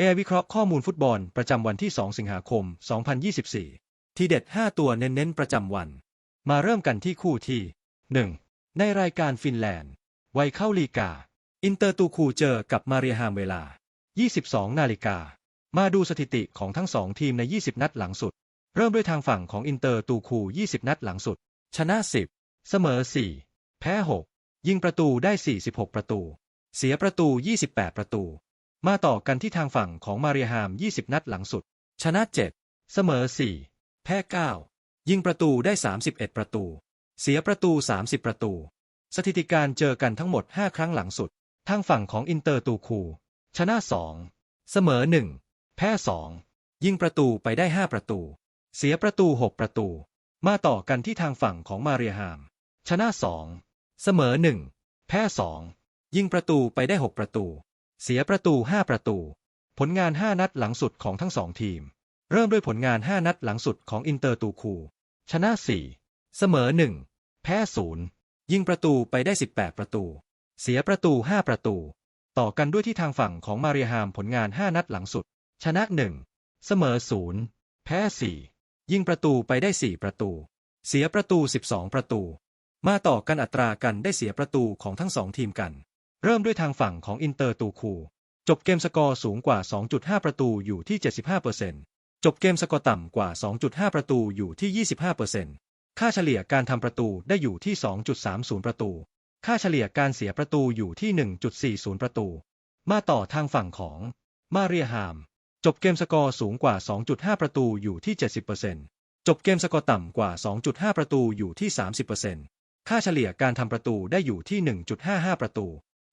AI วิเคราะห์ข้อมูลฟุตบอลประจำวันที่ 2 สิงหาคม 2024 ทีเด็ด 5 ตัวเน้นๆ ประจำวัน มาเริ่มกันที่คู่ที่ 1. ในรายการฟินแลนด์ ไวเข้าลีกา อินเตอร์ตูคูเจอกับมาเรียฮามเวลา 22 นาฬิกา มาดูสถิติของทั้งสองทีมใน 20 นัดหลังสุด เริ่มด้วยทางฝั่งของอินเตอร์ตูคู 20 นัดหลังสุด ชนะ 10 เสมอ 4 แพ้ 6 ยิงประตูได้ 46 ประตู เสียประตู 28 ประตู มาต่อกันที่ทางฝั่งของมาเรียฮาม 20 นัดหลังสุด ชนะ 7 เสมอ 4 แพ้ 9 ยิงประตูได้ 31 ประตู เสียประตู 30 ประตู สถิติการเจอกันทั้งหมด 5 ครั้งหลังสุด ทางฝั่งของอินเตอร์ตูคู ชนะ 2 เสมอ 1 แพ้ 2 ยิงประตูไปได้ 5 ประตู เสียประตู 6 ประตู มาต่อกันที่ทางฝั่งของมาเรียฮาม ชนะ 2 เสมอ 1 แพ้ 2 ยิงประตูไปได้ 6 ประตู เสียประตู 5 ประตู ผลงาน 5 นัดหลังสุดของทั้งสองทีม เริ่มด้วยผลงาน 5 นัดหลังสุดของอินเตอร์ตูคู ชนะ 4 เสมอ 1 แพ้ 0 ยิงประตูไปได้ 18 ประตู เสียประตู 5 ประตู ต่อกันด้วยที่ทางฝั่งของมาเรียฮามผลงาน 5 นัดหลังสุด ชนะ 1 เสมอ 0 แพ้ 4 ยิงประตูไปได้ 4 ประตู เสียประตู 12 ประตู มาต่อกันอัตรากันได้เสียประตูของทั้งสองทีมกัน เริ่มด้วยทางฝั่งของอินเตอร์ตูคู จบเกมสกอร์สูงกว่า 2.5 ประตูอยู่ที่ 75%จบเกมสกอร์ต่ำกว่า 2.5 ประตูอยู่ที่ 25%ค่าเฉลี่ยการทำประตูได้อยู่ที่ 2.30 ประตู ค่าเฉลี่ยการเสียประตูอยู่ที่ 1.40 ประตู มาต่อทางฝั่งของมาเรียฮาม จบเกมสกอร์สูงกว่า 2.5 ประตูอยู่ที่ 70%จบเกมสกอร์ต่ำกว่า 2.5 ประตูอยู่ที่ 30%ค่าเฉลี่ยการทำประตูได้อยู่ที่ 1.55 ประตู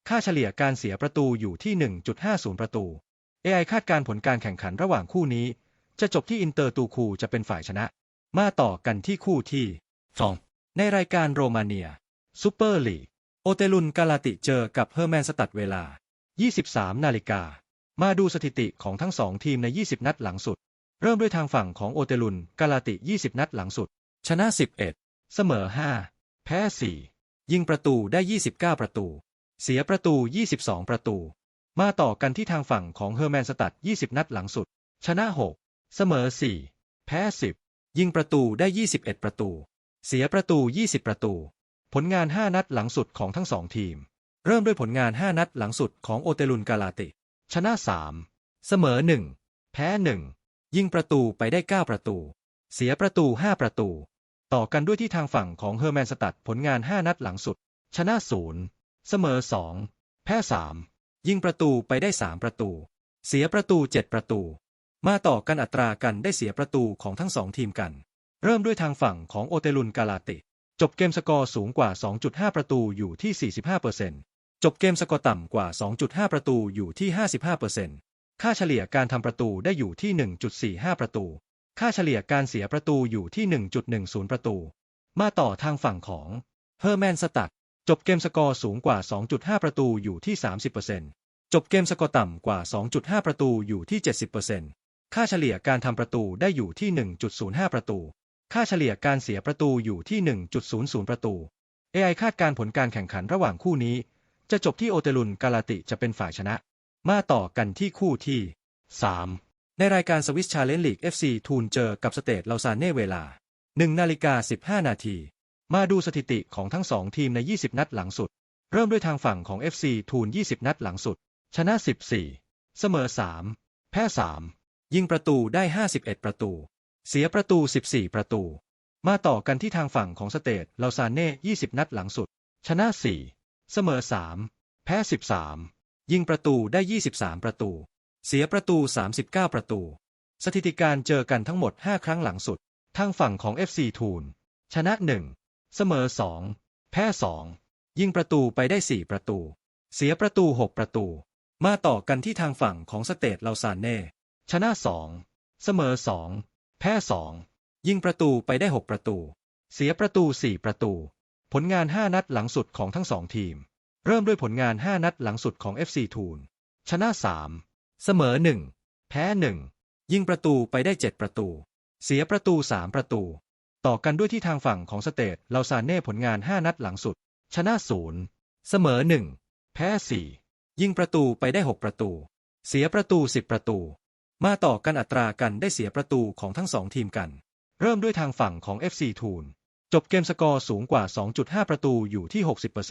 ค่าเฉลี่ยการเสียประตูอยู่ที่ 1.50 ประตู AI คาดการผลการแข่งขันระหว่างคู่นี้ จะจบที่อินเตอร์ตูคูจะเป็นฝ่ายชนะ มาต่อกันที่คู่ที่ 2 ในรายการโรมาเนียซูเปอร์ลีกโอเตลุนกาลาติเจอกับเฮอร์แมนสตัดเวลา 23 นาฬิกา มาดูสถิติของทั้งสองทีมใน 20 นัดหลังสุด เริ่มด้วยทางฝั่งของโอเตลุนกาลาติ 20 นัดหลังสุด ชนะ 11 เสมอ 5 แพ้ 4 ยิงประตูได้ 29 ประตู เสียประตู 22 ประตู มาต่อกันที่ทางฝั่งของเฮอร์แมนสตัด 20 นัดหลังสุด ชนะ 6 เสมอ 4 แพ้ 10 ยิงประตูได้ 21 ประตู เสียประตู 20 ประตู ผลงาน 5 นัดหลังสุดของทั้งสองทีม เริ่มด้วยผลงาน 5 นัดหลังสุดของโอเตลุนกาลาติ ชนะ 3 เสมอ 1 แพ้ 1 ยิงประตูไปได้ 9 ประตู เสียประตู 5 ประตู ต่อกันด้วยที่ทางฝั่งของเฮอร์แมนสตัดผลงาน 5 นัดหลังสุด ชนะ 0 เสมอ2แพ้3ยิงประตูไปได้3ประตู เสียประตู7ประตู มาต่อกันอัตรากันได้เสียประตูของทั้งสองทีมกัน เริ่มด้วยทางฝั่งของโอเตลุนกาลาติ จบเกมสกอร์สูงกว่า 2.5 ประตูอยู่ที่ 45%จบเกมสกอร์ต่ำกว่า 2.5 ประตูอยู่ที่ 55%ค่าเฉลี่ยการทำประตูได้อยู่ที่ 1.45 ประตู ค่าเฉลี่ยการเสียประตูอยู่ที่ 1.10 ประตู มาต่อทางฝั่งของเฮอร์แมนสตัด จบเกมสกอร์สูงกว่า 2.5 ประตูอยู่ที่ 30%จบเกมสกอร์ต่ำกว่า 2.5 ประตูอยู่ที่ 70%ค่าเฉลี่ยการทำประตูได้อยู่ที่ 1.05 ประตู ค่าเฉลี่ยการเสียประตูอยู่ที่ 1.00 ประตู AI คาดการผลการแข่งขันระหว่างคู่นี้ จะจบที่โอเตลุนกาลาติจะเป็นฝ่ายชนะ มาต่อกันที่คู่ที่ 3 ในรายการสวิสชาเลนจ์ลีก FC ทูนเจอกับสเตทลาซานเน่เวลา 1 นาฬิกา 15 นาที มาดูสถิติของทั้งสองทีมใน 20 นัดหลังสุด เริ่มด้วยทางฝั่งของ FC ทูน20 นัดหลังสุด ชนะ 14 เสมอ 3 แพ้ 3 ยิงประตูได้ 51 ประตู เสียประตู 14 ประตู มาต่อกันที่ทางฝั่งของสเตทลาซานเน่ 20 นัดหลังสุด ชนะ 4 เสมอ 3 แพ้ 13 ยิงประตูได้ 23 ประตู เสียประตู 39 ประตู สถิติการเจอกันทั้งหมด 5 ครั้งหลังสุด ทางฝั่งของ FC ทูนชนะ 1 เสมอ 2 แพ้ 2 ยิงประตูไปได้ 4 ประตู เสียประตู 6 ประตู มาต่อกันที่ทางฝั่งของสเตทลาซานเน่ ชนะ 2 เสมอ 2 แพ้ 2 ยิงประตูไปได้ 6 ประตู เสียประตู 4 ประตู ผลงาน 5 นัดหลังสุดของทั้งสองทีม เริ่มด้วยผลงาน 5 นัดหลังสุดของ FC ทูนชนะ 3 เสมอ 1 แพ้ 1 ยิงประตูไปได้ 7 ประตู เสียประตู 3 ประตู ต่อกันด้วยที่ทางฝั่งของสเตทลาซานเน่ผลงาน 5 นัดหลังสุด ชนะ 0 เสมอ 1 แพ้ 4 ยิงประตูไปได้ 6 ประตู เสียประตู 10 ประตู มาต่อกันอัตรากันได้เสียประตูของทั้งสองทีมกัน เริ่มด้วยทางฝั่งของ FC ทูนจบเกมสกอร์สูงกว่า 2.5 ประตูอยู่ที่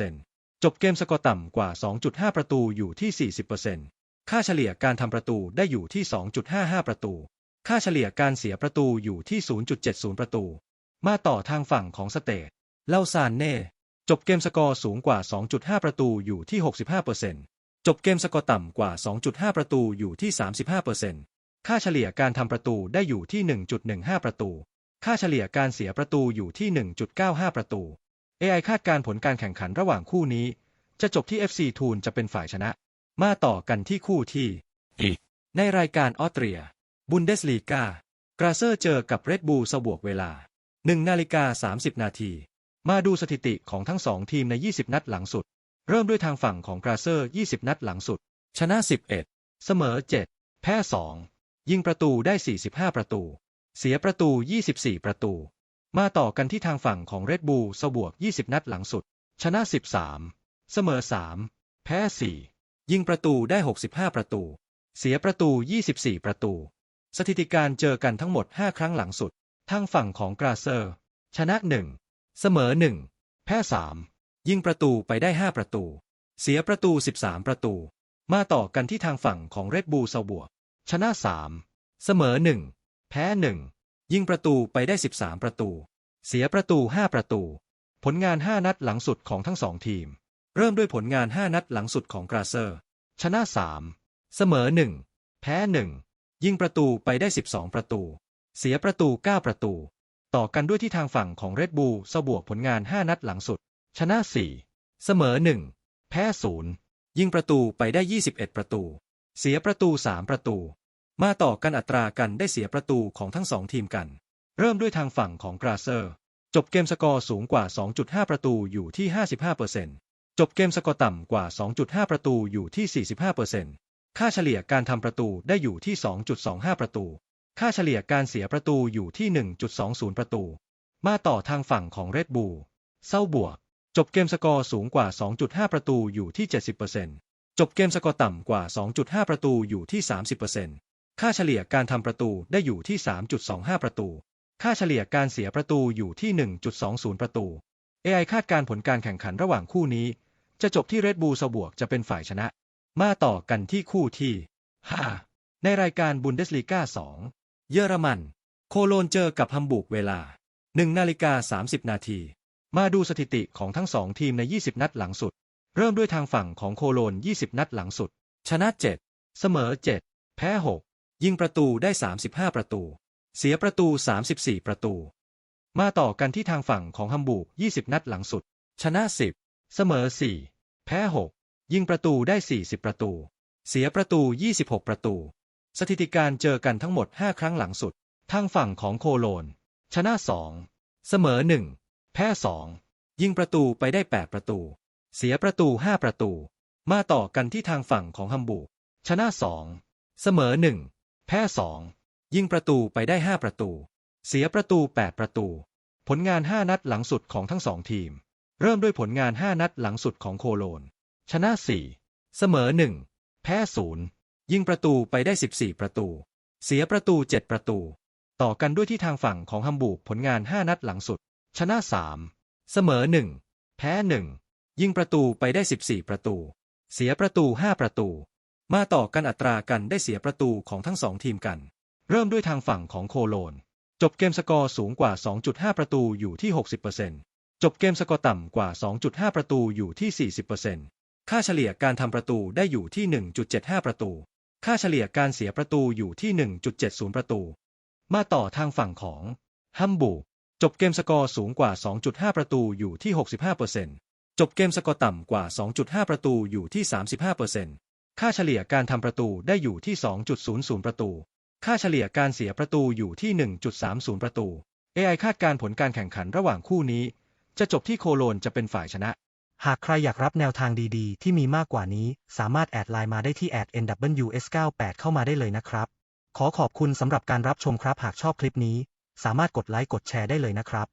60%จบเกมสกอร์ต่ำกว่า 2.5 ประตูอยู่ที่ 40%ค่าเฉลี่ยการทำประตูได้อยู่ที่ 2.55 ประตู ค่าเฉลี่ยการเสียประตูอยู่ที่ 0.70 ประตู มาต่อทางฝั่งของสเตทเล่าซานเน่ จบเกมสกอร์สูงกว่า 2.5 ประตูอยู่ที่ 65%จบเกมสกอร์ต่ำกว่า 2.5 ประตูอยู่ที่ 35%ค่าเฉลี่ยการทำประตูได้อยู่ที่ 1.15 ประตู ค่าเฉลี่ยการเสียประตูอยู่ที่ 1.95 ประตู AI คาดการณ์ผลการแข่งขันระหว่างคู่นี้ จะจบที่ FC ทูนจะเป็นฝ่ายชนะ มาต่อกันที่คู่ที่อีกในรายการออสเตรีย บุนเดสลีกากราเซอร์เจอกับเรดบูลสบวกเวลา 1นาฬิกา30 นาที มาดูสถิติของทั้งสองทีมใน 20 นัดหลังสุด เริ่มด้วยทางฝั่งของกราเซอร์ 20 นัดหลังสุด ชนะ 11 เสมอ 7 แพ้ 2 ยิงประตูได้ 45 ประตู เสียประตู 24 ประตู มาต่อกันที่ทางฝั่งของเรดบูลสบวก 20 นัดหลังสุด ชนะ 13 เสมอ 3 แพ้ 4 ยิงประตูได้ 65 ประตู เสียประตู 24 ประตู สถิติการเจอกันทั้งหมด 5 ครั้งหลังสุด ทางฝั่งของกราเซอร์ ชนะ1เสมอ1แพ้3ยิงประตูไปได้5ประตู เสียประตู 13 ประตู มาต่อกันที่ทางฝั่งของเรดบูลเซาบวชนะ3เสมอ1แพ้1ยิงประตูไปได้ 13 ประตู เสียประตู 5 ประตู ผลงาน 5 นัดหลังสุดของทั้งสองทีม เริ่มด้วยผลงาน 5 นัดหลังสุดของกราเซอร์ ชนะ 3 เสมอ 1 แพ้ 1 ยิงประตูไปได้ 12 ประตู เสียประตู 9 ประตู ต่อกันด้วยที่ทางฝั่งของเรดบูลสบวกผลงาน 5 นัดหลังสุด ชนะ 4 เสมอ 1 แพ้ 0 ยิงประตูไปได้ 21 ประตู เสียประตู 3 ประตู มาต่อกันอัตรากันได้เสียประตูของทั้งสองทีมกัน เริ่มด้วยทางฝั่งของกราเซอร์ จบเกมสกอร์สูงกว่า 2.5 ประตูอยู่ที่ 55%จบเกมสกอร์ต่ำกว่า 2.5 ประตูอยู่ที่ 45%ค่าเฉลี่ยการทำประตูได้อยู่ที่ 2.25 ประตู ค่าเฉลี่ยการเสียประตูอยู่ที่ 1.20 ประตู มาต่อทางฝั่งของเรดบูลเศร้าบวก จบเกมสกอร์สูงกว่า 2.5 ประตูอยู่ที่ 70%จบเกมสกอร์ต่ำกว่า 2.5 ประตูอยู่ที่ 30%ค่าเฉลี่ยการทำประตูได้อยู่ที่ 3.25 ประตู ค่าเฉลี่ยการเสียประตูอยู่ที่ 1.20 ประตู AI คาดการผลการแข่งขันระหว่างคู่นี้ จะจบที่เรดบูลเซาบวกจะเป็นฝ่ายชนะ มาต่อกันที่คู่ที่5ในรายการบุนเดสลีกา2 เยอรมัน โคโลนเจอกับฮัมบูร์กเวลา1นาฬิกา30 นาที มาดูสถิติของทั้งสองทีมใน 20 นัดหลังสุด เริ่มด้วยทางฝั่งของโคโลน 20 นัดหลังสุด ชนะ 7 เสมอ 7 แพ้ 6 ยิงประตูได้ 35 ประตู เสียประตู 34 ประตู มาต่อกันที่ทางฝั่งของฮัมบูร์ก20 นัดหลังสุด ชนะ 10 เสมอ 4 แพ้ 6 ยิงประตูได้ 40 ประตู เสียประตู 26 ประตู สถิติการเจอกันทั้งหมด 5 ครั้งหลังสุด ทางฝั่งของโคโลน ชนะ 2 เสมอ 1 แพ้ 2 ยิงประตูไปได้ 8 ประตู เสียประตู 5 ประตู มาต่อกันที่ทางฝั่งของฮัมบูร์กชนะ 2 เสมอ 1 แพ้ 2 ยิงประตูไปได้ 5 ประตู เสียประตู 8 ประตู ผลงาน 5 นัดหลังสุดของทั้งสองทีม เริ่มด้วยผลงาน 5 นัดหลังสุดของโคโลน ชนะ 4 เสมอ 1 แพ้ 0 ยิงประตูไปได้ 14 ประตู เสียประตู 7 ประตู ต่อกันด้วยที่ทางฝั่งของฮัมบูร์กผลงาน 5 นัดหลังสุด ชนะ 3 เสมอ 1 แพ้ 1 ยิงประตูไปได้ 14 ประตู เสียประตู 5 ประตู มาต่อกันอัตรากันได้เสียประตูของทั้งสองทีมกัน เริ่มด้วยทางฝั่งของโคโลน จบเกมสกอร์สูงกว่า 2.5 ประตูอยู่ที่ 60%จบเกมสกอร์ต่ำกว่า 2.5 ประตูอยู่ที่ 40%ค่าเฉลี่ยการทำประตูได้อยู่ที่ 1.75 ประตู ค่าเฉลี่ยการเสียประตูอยู่ที่ 1.70 ประตู มาต่อทางฝั่งของฮัมบูจบเกมสกอร์สูงกว่า 2.5 ประตูอยู่ที่ 65%จบเกมสกอร์ต่ำกว่า 2.5 ประตูอยู่ที่ 35%ค่าเฉลี่ยการทำประตูได้อยู่ที่ 2.00 ประตู ค่าเฉลี่ยการเสียประตูอยู่ที่ 1.30 ประตู AI คาดการผลการแข่งขันระหว่างคู่นี้ จะจบที่โคโลนจะเป็นฝ่ายชนะ หากใครอยากรับแนวทางดีๆ ที่มีมากกว่านี้ สามารถแอดไลน์มาได้ที่แอด @nws98 เข้ามาได้เลยนะครับ ขอขอบคุณสำหรับการรับชมครับ หากชอบคลิปนี้ สามารถกดไลค์กดแชร์ได้เลยนะครับ